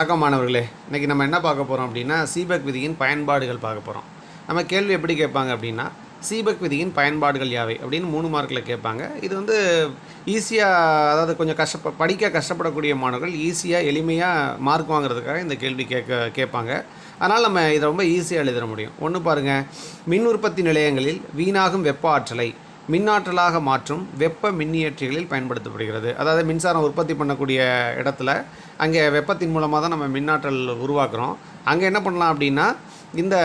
வணக்கம் மாணவர்களே. இன்றைக்கி நம்ம என்ன பார்க்க போகிறோம் அப்படின்னா சீபக் விதியின் பயன்பாடுகள் பார்க்க போகிறோம் நம்ம கேள்வி எப்படி கேட்பாங்க அப்படின்னா சீபக் விதியின் பயன்பாடுகள் யாவை அப்படின்னு மூணு மார்க்கில் கேட்பாங்க. இது வந்து ஈஸியாக அதாவது கொஞ்சம் கஷ்டப்ப படிக்க கஷ்டப்படக்கூடிய மாணவர்கள் ஈஸியாக எளிமையாக மார்க் வாங்குறதுக்காக இந்த கேள்வி கேட்க கேட்பாங்க. அதனால் நம்ம இதை ரொம்ப ஈஸியாக எழுதிட முடியும். ஒன்று பாருங்கள் மின் உற்பத்தி நிலையங்களில் வீணாகும் வெப்ப ஆற்றலை மின்னாற்றலாக மாற்றும் வெப்ப மின்னியற்றிகளில் பயன்படுத்தப்படுகிறது. அதாவது மின்சாரம் உற்பத்தி பண்ணக்கூடிய இடத்துல அங்கே வெப்பத்தின் மூலமாக தான் நம்ம மின்னாற்றல் உருவாக்குறோம். அங்கே என்ன பண்ணலாம் அப்படின்னா இந்த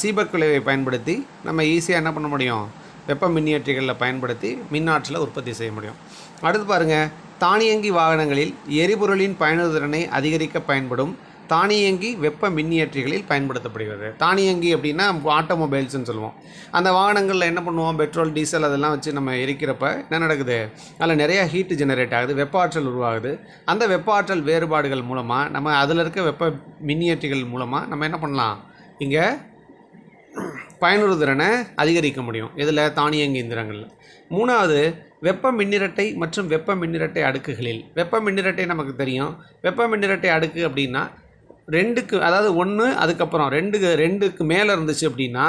சீபக் விளைவை பயன்படுத்தி நம்ம ஈஸியாக என்ன பண்ண முடியும்? வெப்ப மின்னியற்றிகளில் பயன்படுத்தி மின்னாற்றலை உற்பத்தி செய்ய முடியும். அடுத்து பாருங்கள் தானியங்கி வாகனங்களில் எரிபொருளின் பயனுதிறனை அதிகரிக்க பயன்படும் தானியங்கி வெப்ப மின்னியற்றிகளில் பயன்படுத்தப்படுகிறது. தானியங்கி அப்படின்னா ஆட்டோமொபைல்ஸ்னு சொல்லுவோம். அந்த வாகனங்களில் என்ன பண்ணுவோம்? பெட்ரோல் டீசல் அதெல்லாம் வச்சு நம்ம எரிக்கிறப்ப என்ன நடக்குது? அதில் நிறையா ஹீட்டு ஜெனரேட் ஆகுது வெப்ப ஆற்றல் உருவாகுது. அந்த வெப்ப ஆற்றல் வேறுபாடுகள் மூலமாக நம்ம அதில் இருக்க வெப்ப மின்னியற்றிகள் மூலமாக நம்ம என்ன பண்ணலாம்? இங்கே பயனுறுதிறனை அதிகரிக்க முடியும். இதில் தானியங்கி இயந்திரங்களில். மூணாவது வெப்ப மின்னிரட்டை மற்றும் வெப்ப மின்னிரட்டை அடுக்குகளில். வெப்ப மின்னிரட்டை நமக்கு தெரியும். வெப்ப மின்னிரட்டை அடுக்கு அப்படின்னா ரெண்டுக்கு அதாவது ஒன்று அதுக்கப்புறம் ரெண்டுக்கு ரெண்டுக்கு மேலே இருந்துச்சு அப்படின்னா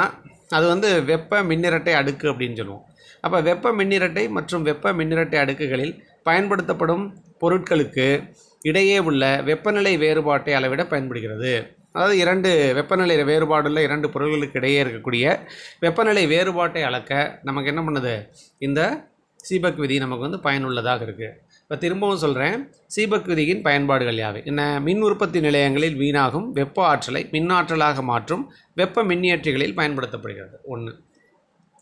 அது வந்து வெப்ப மின்னிரட்டை அடுக்கு அப்படின்னு சொல்லுவோம். அப்போ வெப்ப மின்னிரட்டை மற்றும் வெப்ப மின்னிரட்டை அடுக்குகளில் பயன்படுத்தப்படும் பொருட்களுக்கு இடையே உள்ள வெப்பநிலை வேறுபாட்டை அளவிட பயன்படுகிறது. அதாவது இரண்டு வெப்பநிலை வேறுபாடுள்ள இரண்டு பொருள்களுக்கு இடையே இருக்கக்கூடிய வெப்பநிலை வேறுபாட்டை அளக்க நமக்கு என்ன பண்ணுது? இந்த சீபக் விதி நமக்கு வந்து பயனுள்ளதாக இருக்குது இப்போ திரும்பவும் சொல்கிறேன் சீபக் விதியின் பயன்பாடுகள் யாவை? என்ன மின் உற்பத்தி நிலையங்களில் வீணாகும் வெப்ப ஆற்றலை மின்னாற்றலாக மாற்றும் வெப்ப மின்னியற்றிகளில் பயன்படுத்தப்படுகிறது. ஒன்று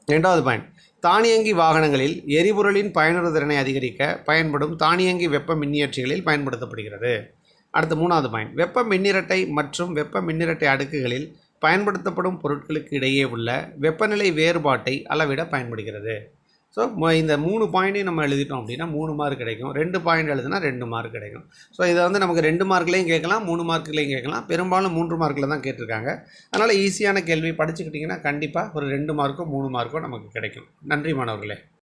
ரெண்டாவது பாயிண்ட். தானியங்கி வாகனங்களில் எரிபொருளின் பயனுறுதிறனை அதிகரிக்க பயன்படும் தானியங்கி வெப்ப மின்னியற்றிகளில் பயன்படுத்தப்படுகிறது. அடுத்து மூணாவது பாயிண்ட். வெப்ப மின்னிரட்டை மற்றும் வெப்ப மின்னிரட்டை அடுக்குகளில் பயன்படுத்தப்படும் பொருட்களுக்கு இடையே உள்ள வெப்பநிலை வேறுபாட்டை அளவிட பயன்படுகிறது. ஸோ இந்த மூணு பாயிண்ட்டையும் நம்ம எழுதிட்டோம் அப்படின்னா மூணு மார்க் கிடைக்கும். ரெண்டு பாயிண்ட் எழுதுனா ரெண்டு மார்க் கிடைக்கும். ஸோ இதை வந்து நமக்கு ரெண்டு மார்க்லேயும் கேட்கலாம் மூணு மார்க்லேயும் கேட்கலாம். பெரும்பாலும் மூன்று மார்க்கில் தான் கேட்டிருக்காங்க. அதனால் ஈஸியான கேள்வி படிச்சுக்கிட்டிங்கன்னா கண்டிப்பாக ஒரு ரெண்டு மார்க்கோ மூணு மார்க்கோ நமக்கு கிடைக்கும். நன்றி மாணவர்களே.